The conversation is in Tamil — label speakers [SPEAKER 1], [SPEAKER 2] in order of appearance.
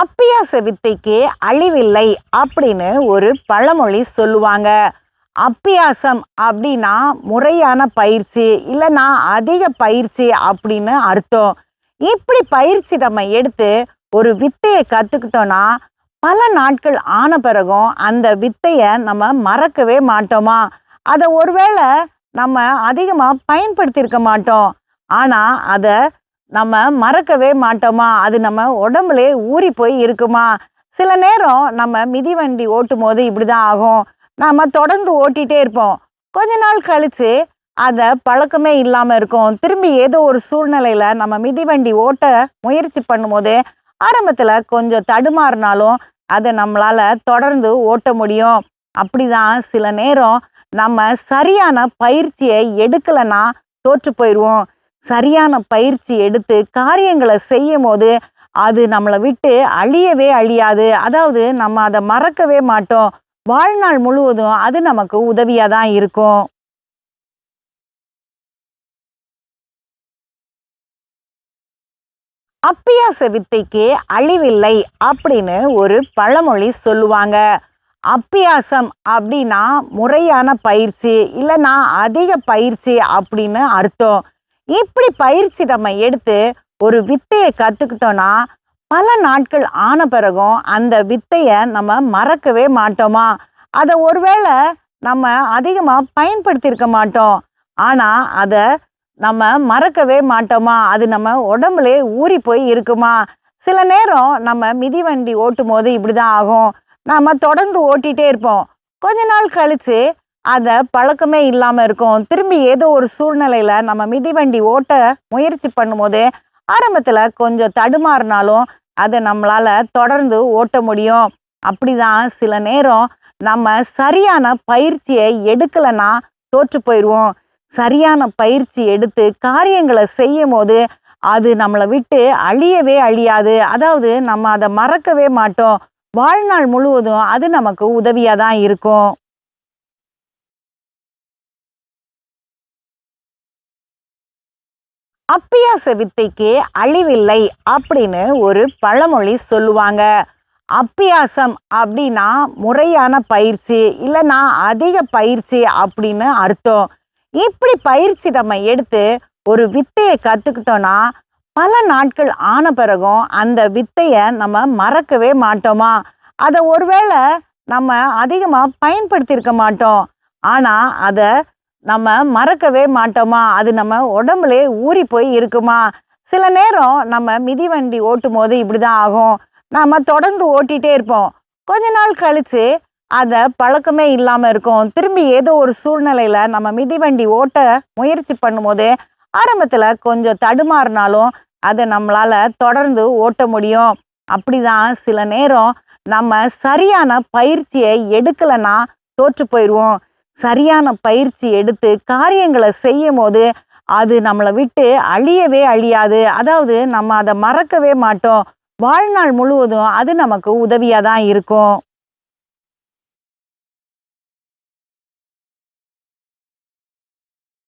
[SPEAKER 1] அப்பியாச வித்தைக்கு அழிவில்லை அப்படின்னு ஒரு பழமொழி சொல்லுவாங்க. அப்பியாசம் அப்படின்னா முறையான பயிற்சி இல்லைன்னா அதிக பயிற்சி அப்படின்னு அர்த்தம். இப்படி பயிற்சி நம்ம எடுத்து ஒரு வித்தையை கற்றுக்கிட்டோன்னா பல நாட்கள் ஆன பிறகும் அந்த வித்தையை நம்ம மறக்கவே மாட்டோமா? அதை ஒருவேளை நம்ம அதிகமாக பயன்படுத்தியிருக்க மாட்டோம். ஆனால் அதை நம்ம மறக்கவே மாட்டோமா? அது நம்ம உடம்புலே ஊறி போய் இருக்குமா? சில நேரம் நம்ம மிதிவண்டி ஓட்டும் போது இப்படி தான் ஆகும். நம்ம தொடர்ந்து ஓட்டிகிட்டே இருப்போம். கொஞ்ச நாள் கழித்து அதை பழக்கமே இல்லாமல் இருக்கும். திரும்பி ஏதோ ஒரு சூழ்நிலையில் நம்ம மிதிவண்டி ஓட்ட முயற்சி பண்ணும்போது ஆரம்பத்தில் கொஞ்சம் தடுமாறினாலும் அதை நம்மளால் தொடர்ந்து ஓட்ட முடியும். அப்படிதான் சில நேரம் நம்ம சரியான பயிற்சியை எடுக்கலைன்னா தோற்று போயிடுவோம். சரியான பயிற்சி எடுத்து காரியங்களை செய்யும் போது அது நம்மளை விட்டு அழியவே அழியாது. அதாவது நம்ம அதை மறக்கவே மாட்டோம். வாழ்நாள் முழுவதும் அது நமக்கு உதவியாக தான் இருக்கும். அப்பியாச வித்தைக்கு அழிவில்லை அப்படின்னு ஒரு பழமொழி சொல்லுவாங்க. அப்பியாசம் அப்படின்னா முறையான பயிற்சி இல்லைன்னா அதிக பயிற்சி அப்படின்னு அர்த்தம். இப்படி பயிற்சி நம்ம எடுத்து ஒரு வித்தையை கற்றுக்கிட்டோன்னா பல நாட்கள் ஆன பிறகும் அந்த வித்தையை நம்ம மறக்கவே மாட்டோமா? அதை ஒருவேளை நம்ம அதிகமாக பயன்படுத்தியிருக்க மாட்டோம். ஆனால் அதை நம்ம மறக்கவே மாட்டோமா? அது நம்ம உடம்புலே ஊறி போய் இருக்குமா? சில நேரம் நம்ம மிதிவண்டி ஓட்டும் போது இப்படி தான் ஆகும். நம்ம தொடர்ந்து ஓட்டிகிட்டே இருப்போம். கொஞ்ச நாள் கழித்து அதை பழக்கமே இல்லாமல் இருக்கும். திரும்பி ஏதோ ஒரு சூழ்நிலையில் நம்ம மிதிவண்டி ஓட்ட முயற்சி பண்ணும்போது ஆரம்பத்தில் கொஞ்சம் தடுமாறினாலும் அதை நம்மளால் தொடர்ந்து ஓட்ட முடியும். அப்படிதான் சில நேரம் நம்ம சரியான பயிற்சியை எடுக்கலைன்னா தோற்று போயிடுவோம். சரியான பயிற்சி எடுத்து காரியங்களை செய்யும் போது அது நம்மளை விட்டு அழியவே அழியாது. அதாவது நம்ம அதை மறக்கவே மாட்டோம். வாழ்நாள் முழுவதும் அது நமக்கு உதவியாக தான் இருக்கும். அப்பியாச வித்தைக்கு அழிவில்லை அப்படின்னு ஒரு பழமொழி சொல்லுவாங்க. அப்பியாசம் அப்படின்னா முறையான பயிற்சி இல்லைன்னா அதிக பயிற்சி அப்படின்னு அர்த்தம். இப்படி பயிற்சி நம்ம எடுத்து ஒரு வித்தையை கற்றுக்கிட்டோன்னா பல நாட்கள் ஆன பிறகும் அந்த வித்தையை நம்ம மறக்கவே மாட்டோமா? அதை ஒருவேளை நம்ம அதிகமாக பயன்படுத்தியிருக்க மாட்டோம். ஆனால் அதை நம்ம மறக்கவே மாட்டோமா? அது நம்ம உடம்புலே ஊறி போய் இருக்குமா? சில நேரம் நம்ம மிதிவண்டி ஓட்டும் போது இப்படி தான் ஆகும். நாம் தொடர்ந்து ஓட்டிகிட்டே இருப்போம். கொஞ்ச நாள் கழித்து அதை பழக்கமே இல்லாமல் இருக்கும். திரும்பி ஏதோ ஒரு சூழ்நிலையில் நம்ம மிதிவண்டி ஓட்ட முயற்சி பண்ணும்போது ஆரம்பத்தில் கொஞ்சம் தடுமாறினாலும் அதை நம்மளால் தொடர்ந்து ஓட்ட முடியும். அப்படிதான் சில நேரம் நம்ம சரியான பயிற்சியை எடுக்கலைன்னா தோற்று போயிடுவோம். சரியான பயிற்சி எடுத்து காரியங்களை செய்யும் போது அது நம்மளை விட்டு அழியவே அழியாது. அதாவது நம்ம அதை மறக்கவே மாட்டோம். வாழ்நாள் முழுவதும் அது நமக்கு உதவியாக தான் இருக்கும்.